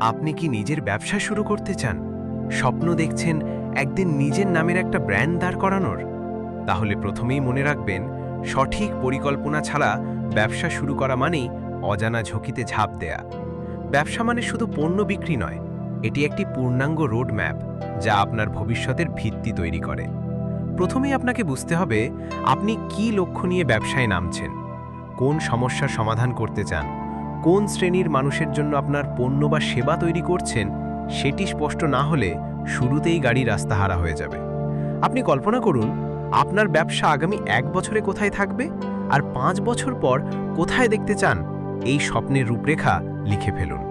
আপনি কি নিজের ব্যবসা শুরু করতে চান? স্বপ্ন দেখছেন একদিন নিজের নামের একটা ব্র্যান্ড দাঁড় করানোর? তাহলে প্রথমেই মনে রাখবেন, সঠিক পরিকল্পনা ছাড়া ব্যবসা শুরু করা মানেই অজানা ঝুঁকিতে ঝাঁপ দেয়া। ব্যবসা মানে শুধু পণ্য বিক্রি নয়, এটি একটি পূর্ণাঙ্গ রোডম্যাপ যা আপনার ভবিষ্যতের ভিত্তি তৈরি করে। প্রথমেই আপনাকে বুঝতে হবে, আপনি কি লক্ষ্য নিয়ে ব্যবসায় নামছেন? কোন সমস্যার সমাধান করতে চান? কোন শ্রেণির মানুষের জন্য আপনার পণ্য বা সেবা তৈরি করছেন, সেটি স্পষ্ট না হলে শুরুতেই গাড়ি রাস্তা হারা হয়ে যাবে। আপনি কল্পনা করুন, আপনার ব্যবসা আগামী এক বছরে কোথায় থাকবে আর পাঁচ বছর পর কোথায় দেখতে চান, এই স্বপ্নের রূপরেখা লিখে ফেলুন।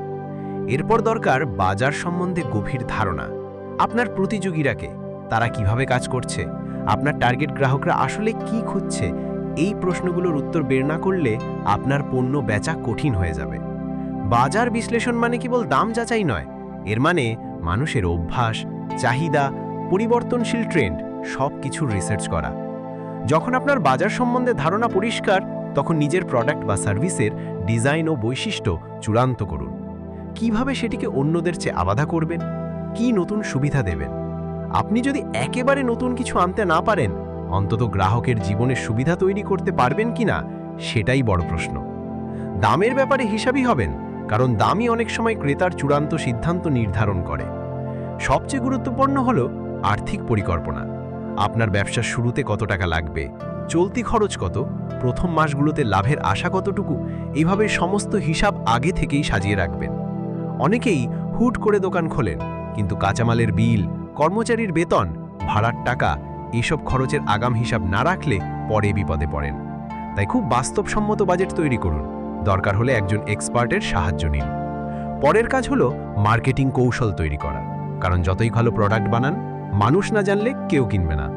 এরপর দরকার বাজার সম্বন্ধে গভীর ধারণা। আপনার প্রতিযোগীরাকে তারা কীভাবে কাজ করছে? আপনার টার্গেট গ্রাহকরা আসলে কি খুঁজছে? এই প্রশ্নগুলোর উত্তর বের না করলে আপনার পণ্য বেচা কঠিন হয়ে যাবে। বাজার বিশ্লেষণ মানে কেবল দাম যাচাই নয়, এর মানে মানুষের অভ্যাস, চাহিদা, পরিবর্তনশীল ট্রেন্ড সব কিছুর রিসার্চ করা। যখন আপনার বাজার সম্বন্ধে ধারণা পরিষ্কার, তখন নিজের প্রোডাক্ট বা সার্ভিসের ডিজাইন ও বৈশিষ্ট্য চূড়ান্ত করুন। কীভাবে সেটিকে অন্যদের চেয়ে আলাদা করবেন? কি নতুন সুবিধা দেবেন? আপনি যদি একেবারে নতুন কিছু আনতে না পারেন অন্তত গ্রাহকের জীবনের সুবিধা তৈরি করতে পারবেন কিনা সেটাই বড় প্রশ্ন। দামের ব্যাপারে হিসাবই হবেন, কারণ দামই অনেক সময় ক্রেতার চূড়ান্ত সিদ্ধান্ত নির্ধারণ করে। সবচেয়ে গুরুত্বপূর্ণ হল আর্থিক পরিকল্পনা। আপনার ব্যবসার শুরুতে কত টাকা লাগবে, চলতি খরচ কত, প্রথম মাসগুলোতে লাভের আশা কতটুকু এইভাবে সমস্ত হিসাব আগে থেকেই সাজিয়ে রাখবেন। অনেকেই হুট করে দোকান খোলেন, কিন্তু কাঁচামালের বিল, কর্মচারীর বেতন, ভাড়ার টাকা এইসব খরচের আগাম হিসাব না রাখলে পরে বিপদে পড়েন। তাই খুব বাস্তবসম্মত বাজেট তৈরি করুন। দরকার হলে একজন এক্সপার্টের সাহায্য নিন। পরের কাজ হলো মার্কেটিং কৌশল তৈরি করা। কারণ যতই ভালো প্রোডাক্ট বানান, মানুষ না জানলে কেউ কিনবে না।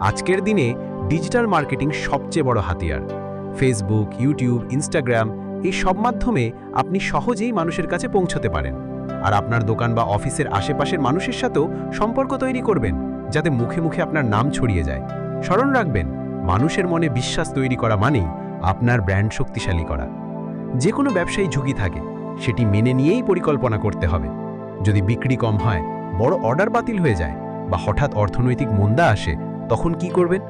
আজকের দিনে ডিজিটাল মার্কেটিং সবচেয়ে বড় হাতিয়ার। ফেসবুক ইউটিউব ইনস্টাগ্রাম এই সব মাধ্যমে আপনি সহজেই মানুষের কাছে পৌঁছতে পারেন। আর আপনার দোকান বা অফিসের আশেপাশের মানুষের সাথেও সম্পর্ক তৈরি করবেন। যাতে মুখে মুখে আপনার নাম ছড়িয়ে যায়। স্মরণ রাখবেন, মানুষের মনে বিশ্বাস তৈরি করা মানেই আপনার ব্র্যান্ড শক্তিশালী করা। যে কোনো ব্যবসায়ী ঝুঁকি থাকে, সেটি মেনে নিয়েই পরিকল্পনা করতে হবে। যদি বিক্রি কম হয়, বড় অর্ডার বাতিল হয়ে যায় বা হঠাৎ অর্থনৈতিক মন্দা আসে, তখন কি করবেন?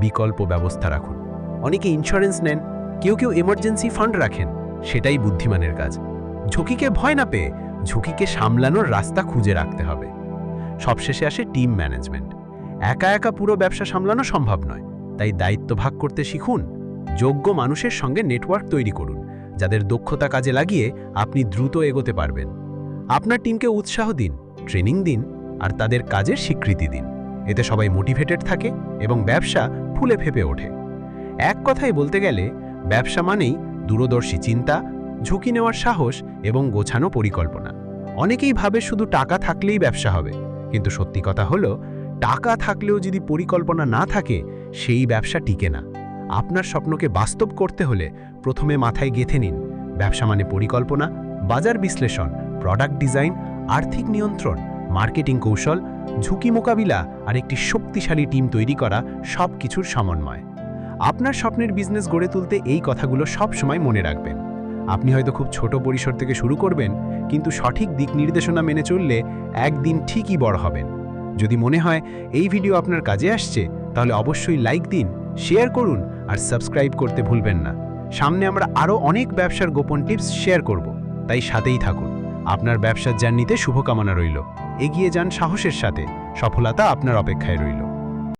বিকল্প ব্যবস্থা রাখুন। অনেকে ইন্স্যুরেন্স নেন, কেউ কেউ এমার্জেন্সি ফান্ড রাখেন, সেটাই বুদ্ধিমানের কাজ। ঝুঁকিকে ভয় না পেয়ে, ঝুঁকিকে সামলানোর রাস্তা খুঁজে রাখতে হবে। সবশেষে আসে টিম ম্যানেজমেন্ট। একা একা পুরো ব্যবসা সামলানো সম্ভব নয়। তাই দায়িত্ব ভাগ করতে শিখুন, যোগ্য মানুষের সঙ্গে নেটওয়ার্ক তৈরি করুন, যাদের দক্ষতা কাজে লাগিয়ে আপনি দ্রুত এগোতে পারবেন। আপনার টিমকে উৎসাহ দিন, ট্রেনিং দিন, আর তাদের কাজের স্বীকৃতি দিন। এতে সবাই মোটিভেটেড থাকে এবং ব্যবসা ফুলে ফেপে ওঠে। এক কথায় বলতে গেলে, ব্যবসা মানেই দূরদর্শী চিন্তা, ঝুঁকি নেওয়ার সাহস এবং গোছানো পরিকল্পনা। অনেকেই ভাবে শুধু টাকা থাকলেই ব্যবসা হবে। কিন্তু সত্যি কথা হলো, টাকা থাকলেও যদি পরিকল্পনা না থাকে, সেই ব্যবসা টিকে না। আপনার স্বপ্নকে বাস্তব করতে হলে প্রথমে মাথায় গেঁথে নিন। ব্যবসা মানে পরিকল্পনা, বাজার বিশ্লেষণ প্রোডাক্ট ডিজাইন আর্থিক নিয়ন্ত্রণ মার্কেটিং কৌশল, ঝুঁকি মোকাবিলা আর একটি শক্তিশালী টিম তৈরি করা সব কিছুর সমন্বয়। আপনার স্বপ্নের বিজনেস গড়ে তুলতে এই কথাগুলো সব সময় মনে রাখবেন। আপনি হয়তো খুব ছোট পরিসর থেকে শুরু করবেন, কিন্তু সঠিক দিক নির্দেশনা মেনে চললে একদিন ঠিকই বড় হবেন। যদি মনে হয় এই ভিডিও আপনার কাজে আসছে, তাহলে অবশ্যই লাইক দিন, শেয়ার করুন আর সাবস্ক্রাইব করতে ভুলবেন না। সামনে আমরা আরও অনেক ব্যবসার গোপন টিপস শেয়ার করব, তাই সাথেই থাকুন। আপনার ব্যবসার জার্নিতে শুভকামনা রইল। এগিয়ে যান সাহসের সাথে, সফলতা আপনার অপেক্ষায় রইল।